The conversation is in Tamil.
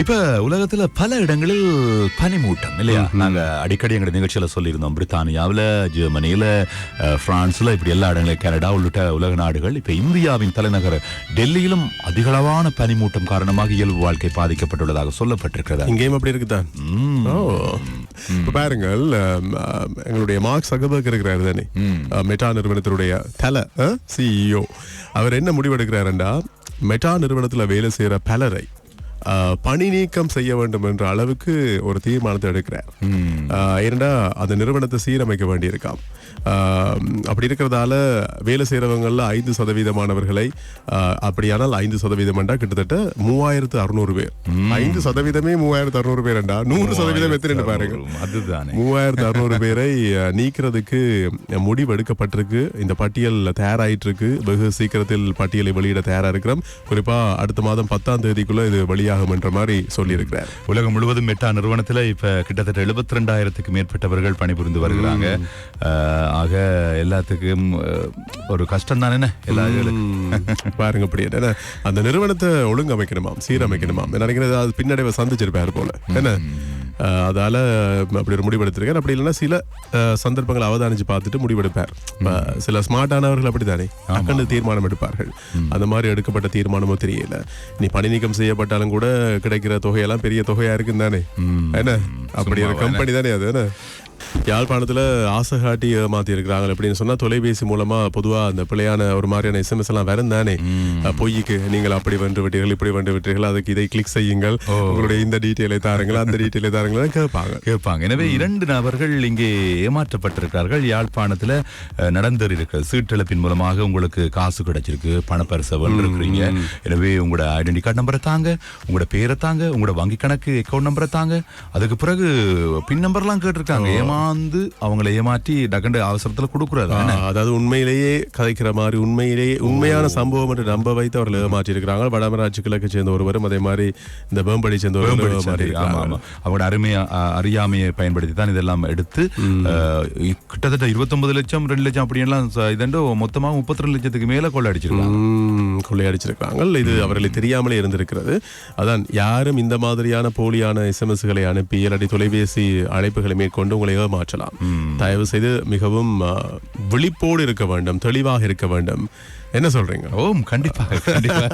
இப்ப உலகத்துல பல இடங்களில் பனிமூட்டம் இல்லையா? நாங்க அடிக்கடி எங்க நிகழ்ச்சியில சொல்லியிருந்தோம். பிரித்தானியாவுல ஜெர்மனியில பிரான்ஸ்ல இப்படி எல்லா இடங்களும் கனடா உள்ளிட்ட உலக நாடுகள் இப்ப இந்தியாவின் தலைநகர் டெல்லியிலும் அதிகளவான பனிமூட்டம் காரணமாக இயல்பு வாழ்க்கை பாதிக்கப்பட்டுள்ளதாக சொல்லப்பட்டிருக்கிறது. இங்கேயும் அப்படி இப்ப பாருங்கள் எங்களுடைய மார்க் சகபர்க் இருக்கிறாரு தானே? மெட்டா நிறுவனத்தினுடைய தலை சிஇஓ அவர் என்ன முடிவெடுக்கிறாருண்டா? மெட்டா நிறுவனத்துல வேலை செய்யற பலரை பணி நீக்கம் செய்ய வேண்டும் என்ற அளவுக்கு ஒரு தீர்மானத்தை எடுக்கிறார். ஏனெண்டா அந்த நிறுவனத்தை சீரமைக்க வேண்டியிருக்காம். அப்படி இருக்கிறதால வேலை செய்யறவங்கள்ல ஐந்து சதவீதமானவர்களை அப்படியானால் ஐந்து சதவீதம் என்றா கிட்டத்தட்ட மூவாயிரத்து அறுநூறு பேர். ஐந்து சதவீதமே மூவாயிரத்து அறுநூறு பேர் என்றா நூறு சதவீதம் எத்தனை பாருங்க அதுதானே. மூவாயிரத்து அறுநூறு பேரை நீக்கிறதுக்கு முடிவு எடுக்கப்பட்டிருக்கு இந்த பட்டியல் தயாராயிட்டு இருக்கு வெகு சீக்கிரத்தில் பட்டியலை வெளியிட தயாரா இருக்கிறோம். குறிப்பா அடுத்த மாதம் பத்தாம் தேதிக்குள்ள இது வெளியாகும் என்ற மாதிரி சொல்லியிருக்கிறார். உலகம் முழுவதும் மெட்டா நிறுவனத்துல இப்ப கிட்டத்தட்ட எழுபத்தி ரெண்டாயிரத்துக்கு மேற்பட்டவர்கள் பணிபுரிந்து வருகிறாங்க. ஆக எல்லாத்துக்கும் ஒரு கஷ்டம் தானே? என்ன எல்லா ம், பாருங்க அப்படி என்ன அந்த நிறுவனத்தை ஒழுங்கமைக்கணுமாம் சீரமைக்கணுமாம். நான் நினைக்கிறேன் அது பின்னடைவை சந்திச்சிருப்பாரு போல. என்ன? அதால அப்படி ஒரு முடிவெடுத்திருக்கார் அப்படி இல்லைன்னா சில சந்தர்ப்பங்களை அவதானிச்சு பார்த்துட்டு முடிவெடுப்பார் சில ஸ்மார்ட்டானவர்கள் அப்படித்தானே? டக்குன்னு தீர்மானம் எடுப்பார்கள். அந்த மாதிரி எடுக்கப்பட்ட தீர்மானமோ தெரியல. நீ பணி நீக்கம் செய்யப்பட்டாலும் கூட கிடைக்கிற தொகையெல்லாம் பெரிய தொகையா இருக்குன்னு தானே? என்ன? அப்படி ஒரு கம்பெனி தானே அது என்ன? யாழ்ப்பாணத்துல ஆசை காட்டி ஏமாத்தி இருக்கிறாங்க அப்படின்னு சொன்னா தொலைபேசி மூலமா பொதுவா அந்த பிள்ளையான ஒரு மாதிரியான எஸ்எம்எஸ் எல்லாம் வரும் தானே. பொய்க்கு நீங்கள் அப்படி வென்று விட்டீர்கள் இப்படி வென்று விட்டீர்கள் அதுக்கு இதை கிளிக் செய்யுங்கள். உங்களுடைய இந்த டீட்டெயிலை தாருங்கள் அந்த டீட்டெயிலை தாருங்கள் கேட்பாங்க. கேட்பாங்க. எனவே இரண்டு நபர்கள் இங்கே ஏமாற்றப்பட்டிருக்கிறார்கள். யாழ்ப்பாணத்துல அஹ், நடந்தேறியிருக்கிறது சீட்டிழப்பின் மூலமாக உங்களுக்கு காசு கிடைச்சிருக்கு பணப்பரிசை வென்றிருக்கிறீங்க எனவே உங்களோட ஐடென்டி கார்டு நம்பரை தாங்க உங்களோட பேரை தாங்க உங்களோட வங்கி கணக்கு அக்கௌண்ட் நம்பரை தாங்க. அதுக்கு பிறகு பின் நம்பர்லாம் கேட்டிருக்காங்க. ஏமாந்து அவங்கள ஏமாற்றி டக்கண்டு அவசரத்துல கொடுக்குறாரு. அதாவது உண்மையிலேயே கதைக்கிற மாதிரி உண்மையிலேயே உண்மையான சம்பவம் என்று நம்ப வைத்து அவர்கள் ஏமாற்றி இருக்கிறாங்க வடமராட்சி கிழக்கு சேர்ந்த ஒருவரும் அதே மாதிரி இந்த வேம்படி சேர்ந்த ஒருவரும். அவங்களோட அருமைய அ- அறியாமையை பயன்படுத்தி தான் இதெல்லாம் எடுத்து கிட்டத்தட்ட 29 லட்சம் ரெண்டு லட்சம் அப்படி எல்லாம் ச- இதண்டு மொத்தமா முப்பத்தி ரெண்டு லட்சத்துக்கு மேல கொள்ளடிச்சிருக்காங்க ம், கொள்ளையடிச்சிருக்காங்க இது அவர்களுக்கு தெரியாமலே இருந்திருக்கிறது. அதான் யாரும் இந்த மாதிரியான போலியான எஸ்எம்எஸ்களை அனுப்பி இல்லாட்டி தொலைபேசி அழைப்புகளை மேற்கொண்டு உங்களை மாற்றலாம். தயவு செய்து மிகவும் விழிப்போடு இருக்க வேண்டும் தெளிவாக இருக்க வேண்டும். என்ன சொல்றீங்க? ஓம் கண்டிப்பாக கண்டிப்பா.